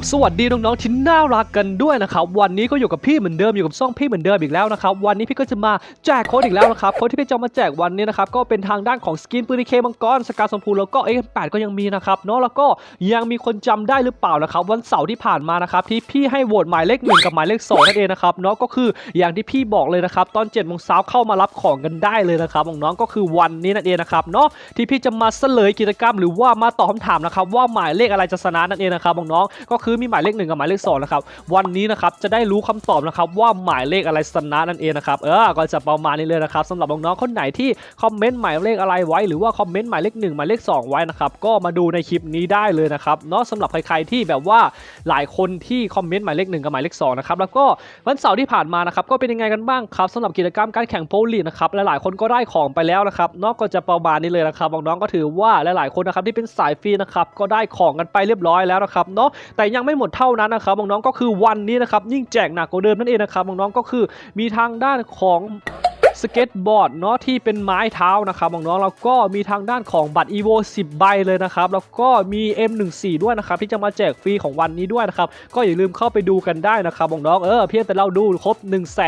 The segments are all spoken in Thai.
บสวัสดีน้องๆที่น่ารักกันด้วยนะครับวันนี้ก็อยู่กับพี่เหมือนเดิมอยู่กับซ่องพี่เหมือนเดิมอีกแล้วนะครับวันนี้พี่ก็จะมาแจกโค้ดอีกแล้วนะครับโค้ดที่พี่จะมาแจกวันนี้นะครับก็เป็นทางด้านของสกินปืนเคมังกรสกาสมพูแล้วก็เอ็กแปดก็ยังมีนะครับเนาะแล้วก็ยังมีคนจำได้หรือเปล่านะครับวันเสาร์ที่ผ่านมานะครับที่พี่ให้โหวตหมายเลขหนึ่งกับหมายเลขสองนั่นเองนะครับเนาะก็คืออย่างที่พี่บอกเลยนะครับตอน7จ็ดโมงเช้าเข้ามารับของกันได้เลยนะครับน้องๆก็คือวันนี้นั่นเองนะครับเนาะที่พี่จะมาเฉลยกิจกรรม หรือว่ามาตอบคำถามนะครับว่าหมายเลขอะไรจะชนะนั่นเองนะครับน้องๆก็คือมีหมายเลขหนึ่งกับหมายเลขสองนะครับวันนี้นะครับจะได้รู้คำตอบนะครับว่าหมายเลขอะไรชนะนั่นเองนะครับเออก็จะประมาณนี้เลยนะครับสำหรับน้องๆคนไหนที่คอมเมนต์หมายเลขอะไรไว้ หรือว่าคอมเมนต์หมายเลขหนึ่งหมายเลขสองไว้นะครับก็มาดูในคลิปนี้ได้เลยนะครับเนาะสำหรับใครๆที่แบบว่าหลายคนที่คอมเมนต์หมายเลขหนึ่งกับหมายเลขสองนะครับแล้วก็วันเสาร์ที่ผ่านมานะครับก็เป็นยังไงกันบ้างครับสำหรับกิจกรรมการแข่งโพลีนะครับหลายๆคนก็ได้ของไปแล้วนะครับเนอกก็จะประมาณนี้เลยนะครับน้องๆก็ถือว่าหลายๆคนนะครับที่เป็นสายฟรีนะครับก็ได้ของกันไปเรียบร้อยแล้วนะครับเนาะแต่ยังังไม่หมดเท่านั้นนะครับน้องๆก็คือวันนี้นะครับยิ่งแจกหนักกว่าเดิมนั่นเองนะครับน้องๆก็คือมีทางด้านของ สเก็ตบอร์ดเนาะที่เป็นไม้เท้านะครับน้องๆแล้วก็มีทางด้านของบัตร EVO 10 ใบเลยนะครับ แล้วก็มี M14 ด้วยนะครับ ที่จะมาแจกฟรีของวันนี้ด้วยนะครับ ก็อย่าลืมเข้าไปดูกันได้นะครับน้องๆเออเพียงแต่เราดูครบ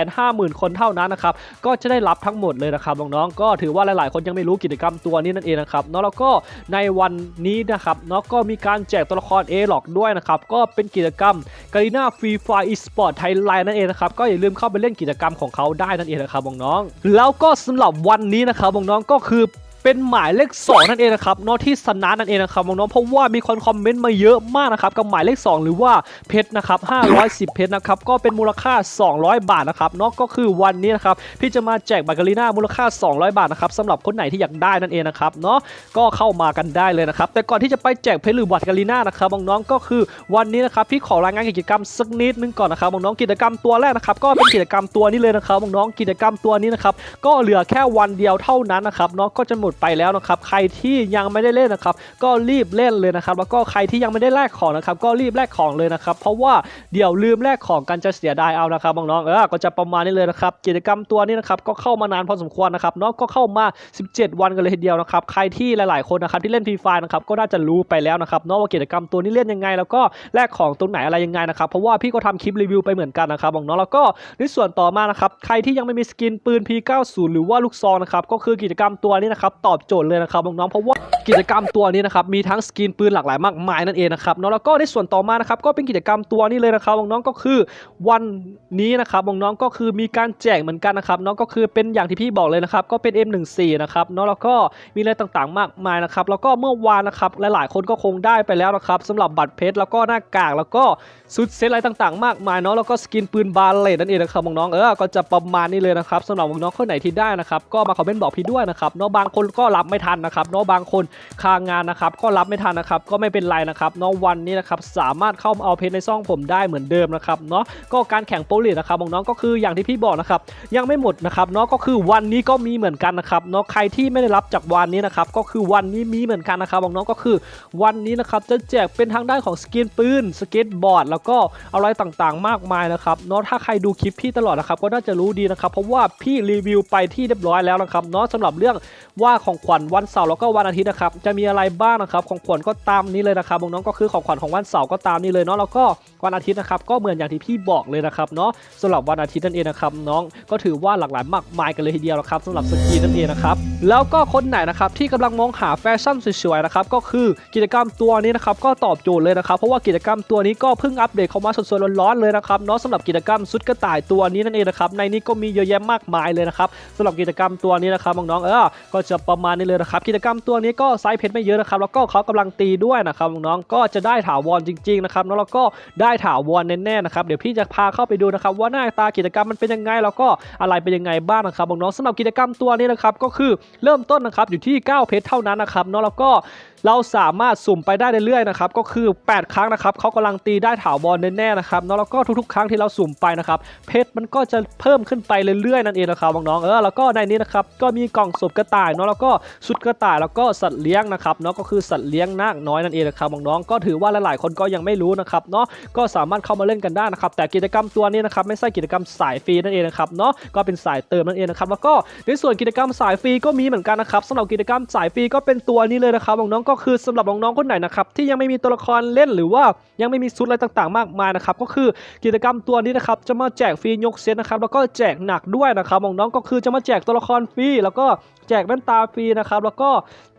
150,000 คนเท่านั้นนะครับ ก็จะได้รับทั้งหมดเลยนะครับน้องๆก็ถือว่าหลายๆ คนยังไม่รู้กิจกรรมตัวนี้นั่นเองนะครับเนาะแล้วก็ในวันนี้นะครับเนาะก็มีการแจกตัวละคร A หลอกด้วยนะครับก็เป็นกิจกรรม g a r i n a Free Fire Esport Thailand นั่นเองนะครับก็อย่าลืมเข้าไปเล่นกิจกรรมของเขาได้นั่นเองนะครับน้องๆแล้วก็สำหรับวันนี้นะครับน้องๆก็คือ เป็นหมายเลข 2 นั่นเองนะครับเนาะที่สนานั่นเองนะครับน้องๆเพราะว่ามีคนคอมเมนต์มาเยอะมากนะครับกับหมายเลข 2 หรือว่าเพชรนะครับ510 เพชรนะครับก็เป็นมูลค่า 200 บาทนะครับเนาะก็คือวันนี้นะครับพี่จะมาแจกบัตรกาลีน่ามูลค่า 200 บาทนะครับสำหรับคนไหนที่อยากได้นั่นเองนะครับเนาะก็เข้ามากันได้เลยนะครับแต่ก่อนที่จะไปแจกเพชรหรือบัตรกาลีน่านะครับน้องๆก็คือวันนี้นะครับพี่ขอรายงานกิจกรรมสักนิดนึงก่อนนะครับน้องๆกิจกรรมตัวแรกนะครับก็เป็นกิจกรรมตัวนี้เลยนะครับน้องๆกิจกรรมตัวนี้นะครับก็เหลือแค่วันเดียวเท่านั้นนะครับเนาะก็จะหมดไปแล้วนะครับใครที่ยังไม่ได้เล่นนะครับ ก็รีบเล่นเลยนะครับ แล้วก็ใครที่ยังไม่ได้แลกของนะครับ ก็รีบแลกของเลยนะครับ เพราะว่าเดี๋ยวลืมแลกของกันจะเสียดายเอานะครับน้องๆเออก็จะประมาณนี้เลยนะครับ กิจกรรมตัวนี้นะครับก็เข้ามานานพอสมควรนะครับเนาะก็เข้ามา 17 วันกันเลยทีเดียวนะครับใครที่หลายๆคนนะครับที่เล่นฟรีไฟนะครับก็น่าจะรู้ไปแล้วนะครับเนาะว่ากิจกรรมตัวนี้เล่นยังไง แล้วก็แลกของตรงไหนอะไรยังไงนะครับเพราะว่าพี่ก็ทำคลิปรีวิวไปเหมือนกันนะครับน้องๆแล้วก็ในส่วนต่อมานะครับใครที่ยังไม่มีสกินปืน P90 หรือว่าลูกซองนะครับก็คือกิจกรรมตัวนี้นะครับตอบโจทย์เลยนะครับน้องๆเพราะว่ากิจกรรมตัวนี้นะครับมีทั้งสกินปืนหลากหลายมากมายนั่นเองนะครับเนาะแล้วก็ในส่วนต่อมานะครับก็เป็นกิจกรรมตัวนี้เลยนะครับน้องๆก็คือวันนี้นะครับน้องๆก็คือมีการแจกเหมือนกันนะครับเนาะก็คือเป็นอย่างที่พี่บอกเลยนะครับก็เป็น M14 นะครับเนาะแล้วก็มีอะไรต่างๆมากมายนะครับแล้วก็เมื่อวานนะครับหลายๆคนก็คงได้ไปแล้วนะครับสำหรับบัตรเพชรแล้วก็หน้ากากแล้วก็ชุดเซตอะไรต่างๆ มากมายเนาะแล้วก็สกินปืนบาเลตนั่นเองนะครับน้องๆเออก็จะประมาณนี้เลยนะครับสำหรับน้องๆคนไหนที่ได้นะครับก็มาคอมเมนต์บอกพี่ด้วยนะครับเนาะบางคนก็รับไม่ทันนะครับเนาะบางคนคางานนะครับก็รับไม่ทันนะครับก็ไม่เป็นไรนะครับเนาะวันนี้นะครับสามารถเข้ามาเอาเพชรในซ่องผมได้เหมือนเดิมนะครับเนาะก็การแข่งโปรลีกนะครับน้องก็คืออย่างที่พี่บอกนะครับยังไม่หมดนะครับเนาะก็คือวันนี้ก็มีเหมือนกันนะครับเนาะใครที่ไม่ได้รับจากวันนี้นะครับก็คือวันนี้มีเหมือนกันนะครับน้องก็คือ วันนี้นะครับจะแจกเป็นทางด้านของสกินปืนสเก็ตบอร์ด แล้วก็อะไรต่างๆ มากมายนะครับเนาะถ้าใครดูคลิปพี่ตลอดนะครับก็น่าจะรู้ดีนะครับเพราะว่าพี่รีวิวไปที่เรียบร้อยแล้วนะครับเนาะสำหรับเรื่องว่าของขวัญวันเสาร์แล้วก็วันอาทิตย์นะครับจะมีอะไรบ้างนะครับของขวัญก็ตามนี้เลยนะครับน้องๆก็คือของขวัญของวันเสาร์ก็ตามนี้เลยเนาะแล้วก็วันอาทิตย์นะครับก็เหมือนอย่างที่พี่บอกเลยนะครับเนาะสำหรับวันอาทิตย์นั่นเองนะครับน้องก็ถือว่าหลากหลายมากมายกันเลยทีเดียวนะครับสำหรับสกีนั่นเองนะครับแล้วก็คนไหนนะครับที่กำลังมองหาแฟชั่นสวยๆนะครับก็คือกิจกรรมตัวนี้นะครับก็ตอบโจทย์เลยนะครับเพราะว่ากิจกรรมตัวนี้ก็เพิ่งอัปเดตเข้ามาสดๆร้อนๆเลยนะครับเนาะสำหรับกิจกรรมชุดกระต่ายตัวนี้นั่นเองนะครับในนี้ก็มีเยอะแยะมากมายเลยนะครับสำหรับกิจกรรมตัวนี้นะครับน้องๆเออก็จะประมาณนี้เลยนะครับกิจกรรมตัวนี้ก็ไซส์เพชรไม่เยอะนะครับแล้วก็เขากำลังตีด้วยนะครับน้องๆก็จะได้ถาวรจริงๆนะครับแล้วก็ได้ถาวรแน่ๆนะครับเดี๋ยวพี่จะพาเข้าไปดูนะครับว่าหน้าตากิจกรรมมันเป็นยังไงแล้วก็อะไรเป็นยังไงบ้างนะครับน้องๆสำหรับกิจกรรมตัวนี้นะครับก็คือเริ่มต้นนะครับอยู่ที่ 9 เพชรเท่านั้นนะครับน้องแล้วก็ เราสามารถสุ่มไปได้เรื่อยๆนะครับก็คือ 8 ครั้งนะครับเขากำลังตีได้ถาวรแน่ๆนะครับเนาะแล้วก็ทุกๆ ครั้งที่เราสุ่มไปนะครับเพชรมันก็จะเพิ่มขึ้นไปเรื่อยๆนั่นเองนะครับน้องๆเออแล้วก็ในนี้นะครับก็มีกล่องศพกระต่ายเนาะแล้วก็ชุดกระต่ายแล้วก็สัตว์เลี้ยงนะครับเนาะก็คือสัตว์เลี้ยงนาคน้อยนั่นเองนะครับน้องๆก็ถือว่าหลายๆคนก็ยังไม่รู้นะครับเนาะก็สามารถเข้ามาเล่นกันได้นะครับแต่กิจกรรมตัวนี้นะครับไม่ใช่กิจกรรมสายฟรีนั่นเองนะครับเนาะก็เป็นสายเติมนั่นเองนะครับแล้วก็ในส่วนกิจกรรมสายฟรีก็มีเหมือนกันนะครับสำหรับกิจกรรมสายฟรีก็เป็นตัวนี้เลยนะครับน้องๆก็คือสำหรับน้องๆคนไหนนะครับที่ยังไม่มีตัวละครเล่นหรือว่ายังไม่มีซุดอะไรต่างๆ มากมายนะครับก็คือกิจกรรมตัวนี้นะครับจะมาแจกฟรียกเซตนะครับแล้วก็แจกหนักด้วยนะครับน้องๆก็คือจะมาแจกตัวละครฟรีแล้วก็ จกแว่นตาฟรีนะครับแล้วก็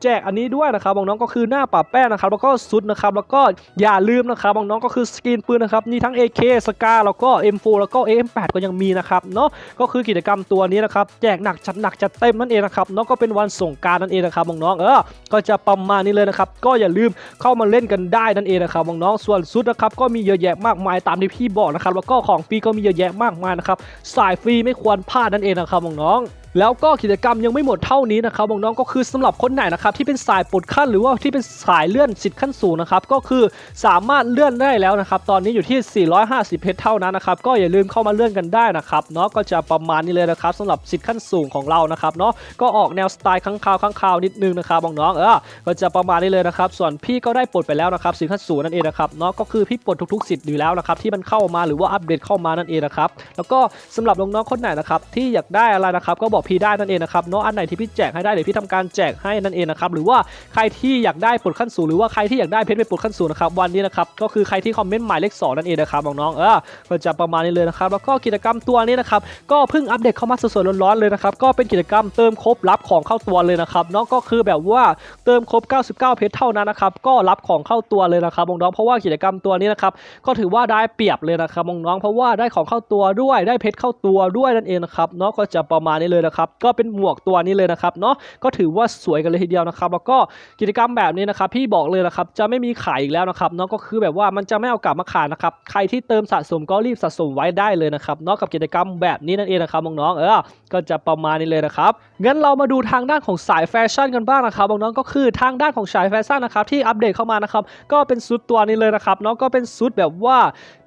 แจกอันนี้ด้วยนะครับน้องๆก็คือหน้าปะแป้งนะครับ แล้วก็ซุดนะครับแล้วก็อย่าลืมนะครับน้องๆก็คือสกินปืนนะครับนี่ทั้ง AK สกาแล้วก็ M4 แล้วก็ AM8 ก็ยังมีนะครับเนาะก็คือกิจกรรมตัวนี้นะครับแจกหนักจัดหนักจัดเต็มนั่นเองนะครับเนาะก็เป็นวันส่งกรารนั่นเองนะครับน้องๆเออก็จะประมาณนี้เลยนะครับก็อย่าลืมเข้ามาเล่นกันได้นั่นเองนะครับน้องๆส่วนซุดนะครับก็มีเยอะแยะมากมายตามที่พี่บอกนะครับแล้วก็ของฟรีก็มีเยอะแยะมากมายนะครับสายฟรีไม่ควรพลาดนั่นเองนะครับน้องๆ แล้วก็กิจกรรมยังไม่หมดเท่านี้นะครับน้องๆก็คือสำหรับคนไหนนะครับที่เป็นสายปลดขั้นหรือว่าที่เป็นสายเลื่อนสิทธิ์ขั้นสูงนะครับก็คือสามารถเลื่อนได้แล้วนะครับตอนนี้อยู่ที่ 450 เพชรเท่านั้นนะครับก็อย่าลืมเข้ามาเลื่อนกันได้นะครับเนาะก็จะประมาณนี้เลยนะครับสำหรับสิทธิ์ขั้นสูงของเรานะครับเนาะก็ออกแนวสไตล์ข้างคาวข้างคาวนิดนึงนะครับน้องๆเออก็จะประมาณนี้เลยนะครับส่วนพี่ก็ได้ปลดไปแล้วนะครับสิทธิ์ขั้นสูงนั่นเองนะครับเนาะก็คือพี่ปลดทุกๆสิทธิ์อยู่แล้วนะครับที่มันเข้ามาหรือว่าอัปเดตเข้ามานั่นเองนะครับแล้วก็สำหรับน้องๆคนไหนนะครับที่อยากได้อะไรนะครับก็บอกพี่ได้นั่นเองนะครับเนาะอันไหนที่พี่แจกให้ได้เดี๋ยวพี่ทำการแจกให้นั่นเองนะครับหรือว่าใครที่อยากได้ปลดขั้นสูงหรือว่าใครที่อยากได้เพชรไปปลดขั้นสูงนะครับวันนี้นะครับก็คือใครที่คอมเมนต์หมายเลขสองนั่นเองนะครับน้องๆเออก็จะประมาณนี้เลยนะครับแล้วก็กิจกรรมตัวนี้นะครับก็เพิ่งอัปเดตเข้ามาสดๆร้อนๆเลยนะครับก็เป็นกิจกรรมเติมครบรับของเข้าตัวเลยนะครับเนาะก็คือแบบว่าเติมครบ 99 เพชรเท่านั้นนะครับก็รับของเข้าตัวเลยนะครับน้องๆเพราะว่ากิจกรรมตัวนี้นะครับก็ถือว่าได้เปรียบเลยนะครับน้องๆเพราะว่าได้ของเข้าตัวด้วยได้เพชรเข้าตัวด้วยนั่นเองนะครับเนาะก็จะประมาณนี้เลยนะครับก็เป็นหมวกตัวนี้เลยนะครับเนาะก็ถือว่าสวยกันเลยทีเดียวนะครับ แล้วก็กิจกรรมแบบนี้นะครับพี่บอกเลยนะครับจะไม่มีขายอีกแล้วนะครับเนาะก็คือแบบว่ามันจะไม่เอากลับมาขายนะครับใครที่เติมสะสมก็รีบสะสมไว้ได้เลยนะครับเนาะกับกิจกรรมแบบนี้นั่นเองนะครับน้องๆเออก็จะประมาณนี้เลยนะครับงั้นเรามาดูทางด้านของสายแฟชั่นกันบ้างนะครับน้องๆก็คือทางด้านของสายแฟชั่นนะครับที่อัปเดตเข้ามานะครับก็เป็นชุดตัวนี้เลยนะครับเนาะก็เป็นชุดแบบว่า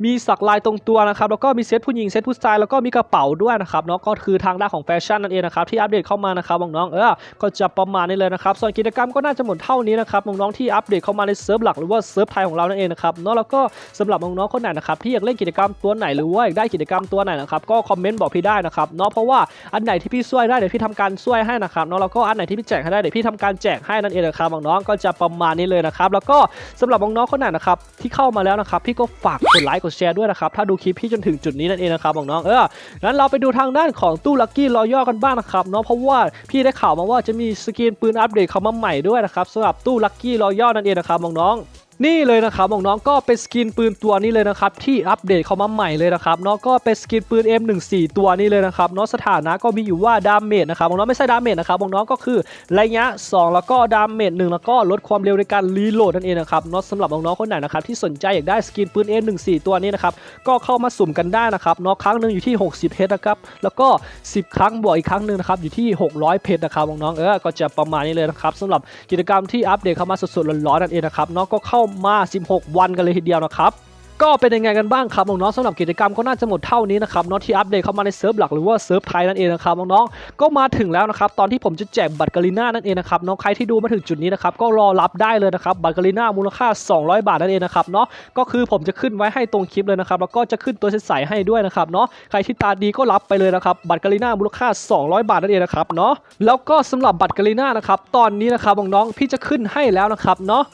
มีสักลายตรงตัวนะครับแล้วก็มีเซตผู้หญิงเซตผู้ชายแล้วก็มีกระเป๋าด้วยนะครับเนาะก็คือทางด้านของแฟชั่นนั่นเองนะครับที่อัปเดตเข้ามานะครับน้องๆเออก็จะประมาณนี้เลยนะครับส่วนกิจกรรมก็น่าจะหมดเท่านี้นะครับน้องๆที่อัปเดตเข้ามาในเซิร์ฟหลักหรือว่าเซิร์ฟไทยของเรานั่นเองนะครับเนาะแล้วก็สำหรับน้องๆคนไหนนะครับที่อยากเล่นกิจกรรมตัวไหนหรือว่าอยากได้กิจกรรมตัวไหนนะครับก็คอมเมนต์บอกพี่ได้นะครับเนาะเพราะว่าอันไหนที่พี่ช่วยได้เดี๋ยวพี่ทำการช่วยให้นะครับเนาะแล้วก็อันไหนที่พี่แจกให้ได้เดี๋ยวพี่ทำการแจกให้นั่นเองนะครับน้องๆก็จะประมาณนี้เลยนะครับแล้วก็สำหรับน้องๆคนไหนนะครับที่เข้ามาแล้วนะครับพี่ก็ฝากกดไลค์กดแชร์ด้วยนะครับถ้าดูคลิปพี่จนถึงจุดนี้นั่นเองนะครับน้องๆเอองั้นเราไปดูทางด้านของตู้ลัคกี้รอย่อกันบ้างนะครับเนาะเพราะว่าพี่ได้ข่าวมาว่าจะมีสกินปืนอัปเดตเข้ามาใหม่ด้วยนะครับสำหรับตู้ลัคกี้รอย่อนั่นเองนะครับน้องๆ นี่เลยนะครับน้องๆก็เป็นสกินปืนตัวนี้เลยนะครับที่อัปเดตเข้ามาใหม่เลยนะครับเนาะก็เป็นสกินปืน M14 ตัวนี้เลยนะครับเนาะสถานะก็มีอยู่ว่าดาเมจนะครับน้องไม่ใช่ดาเมจนะครับน้องก็คือระยะ 2 แล้วก็ดาเมจ1แล้วก็ลดความเร็วในการรีโหลดนั่นเองนะครับเนาะสำหรับน้องๆคนไหนนะครับที่สนใจอยากได้สกินปืน M14 ตัวนี้นะครับก็เข้ามาสุ่มกันได้นะครับเนาะครั้งหนึ่งอยู่ที่ 60เพชรนะครับแล้วก็ 10 ครั้งบวกอีกครั้งหนึ่งนะครับอยู่ที่ 600เพชรนะครับน้องๆเออก็จะประมาณนี้เลยนะครับสำหรับกิจกรรมที่อัปเดตเข้ามาสดๆร้อนๆนั่นเองนะครับเนาะก็เข้ามา 16 วันกันเลยทีเดียวนะครับก็เป็นยังไงกันบ้างครับน้องๆสำหรับกิจกรรมก็น่าจะหมดเท่านี้นะครับเนาะที่อัปเดตเข้ามาในเซิร์ฟหลักหรือว่าเซิร์ฟไทยนั่นเองนะครับน้องๆก็มาถึงแล้วนะครับตอนที่ผมจะแจกบัตรกาลิน่านั่นเองนะครับน้องใครที่ดูมาถึงจุดนี้นะครับก็รอรับได้เลยนะครับบัตรกาลิน่ามูลค่า 200 บาทนั่นเองนะครับเนาะก็คือผมจะขึ้นไว้ให้ตรงคลิปเลยนะครับแล้วก็จะขึ้นตัวใสๆให้ด้วยนะครับเนาะใครที่ตาดีก็รับไปเลยนะครับบัตรกาลิน่ามูลค่า 200 บาทนั่นเองนะครับเนาะแล้วก็สำหรับบัตรกาลิน่านะครับตอนนี้นะครับน้องๆพี่จะขึ้นให้แล้วนะครับเนาะ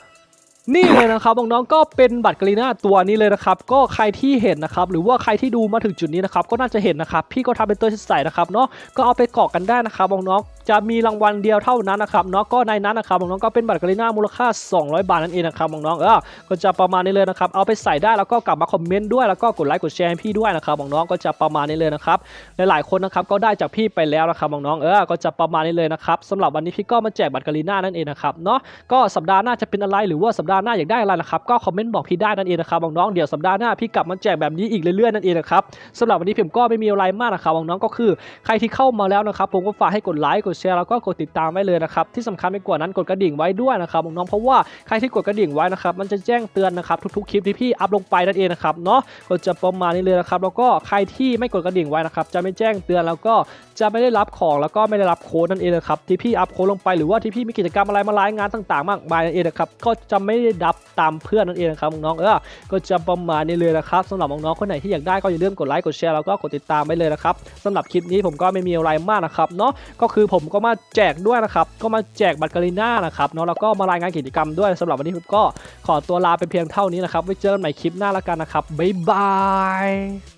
นี่เลยนะครับน้องๆก็เป็นบัตรกรีนาตัวนี้เลยนะครับ ก็ใครที่เห็นนะครับ หรือว่าใครที่ดูมาถึงจุดนี้นะครับ ก็น่าจะเห็นนะครับ พี่ก็ทำเป็นตัวใสๆนะครับเนาะก็เอาไปเกาะกกันได้นะครับน้องๆ จะมีรางวัลเดียวเท่านั้นนะครับเนาะก็ในนั้นนะครับน้องก็เป็นบัตรกรีน่ามูลค่า 200 บาทนั่นเองนะครับน้องเออก็จะประมาณนี้เลยนะครับเอาไปใส่ได้แล้วก็กลับมาคอมเมนต์ด้วยแล้วก็กดไลค์กดแชร์ให้พี่ด้วยนะครับน้องก็จะประมาณนี้เลยนะครับหลายๆคนนะครับก็ได้จากพี่ไปแล้วนะครับน้องเออก็จะประมาณนี้เลยนะครับสำหรับวันนี้พี่ก็มาแจกบัตรกรีน่านั่นเองนะครับเนาะก็สัปดาห์หน้าจะเป็นอะไรหรือว่าสัปดาห์หน้าอยากได้อะไรนะครับก็คอมเมนต์บอกพี่ได้นั่นเองนะครับน้องเดี๋ยวสัปดาห์หน้าพี่กลับมาแจกแบบนี้อีกเรื่อยๆนั่นเองนะครับสำหรับวันนี้ผมก็ไม่มีอะไรมากนะครับน้องก็คือ ใครที่เข้ามาแล้วนะครับผมก็ฝากให้กดไลค์กดแชร์แล้วก็กดติดตามไว้เลยนะครับที่สำคัญไปกว่านั้นกดกระดิ่งไว้ด้วยนะครับน้องเพราะว่าใครที่กดกระดิ่งไว้นะครับมันจะแจ้งเตือนนะครับทุกๆคลิปที่พี่อัพลงไปนั่นเองนะครับเนาะก็จะประมาณนี้เลยนะครับแล้วก็ใครที่ไม่กดกระดิ่งไว้นะครับจะไม่แจ้งเตือนแล้วก็จะไม่ได้รับของแล้วก็ไม่ได้รับโค้ดนั่นเองนะครับที่พี่อัพโค้ดลงไปหรือว่าที่พี่มีกิจกรรมอะไรมารายงานต่างๆ มากมายนั่นเองนะครับก็จะไม่ได้รับตามเพื่อนนั่นเองนะครับน้องเออก็จะประมาณนี้เลยนะครับสำหรับน้องๆคนไหนที่อยากได้ก็อย่าลืมกดไลค์กดแชร์แล้วก็กดติดตามไว้เลยนะครับสำหรับคลิปนี้ผมก็ไม่มีอะไรมากนะครับเนาะก็คือผมผมก็มาแจกด้วยนะครับ ก็มาแจกบัตรกาลิน่านะครับเนาะแล้วก็มารายงานกิจกรรมด้วยสำหรับวันนี้ผมก็ขอตัวลาไปเพียงเท่านี้นะครับไว้เจอกันใหม่คลิปหน้าละกันนะครับบ๊ายบาย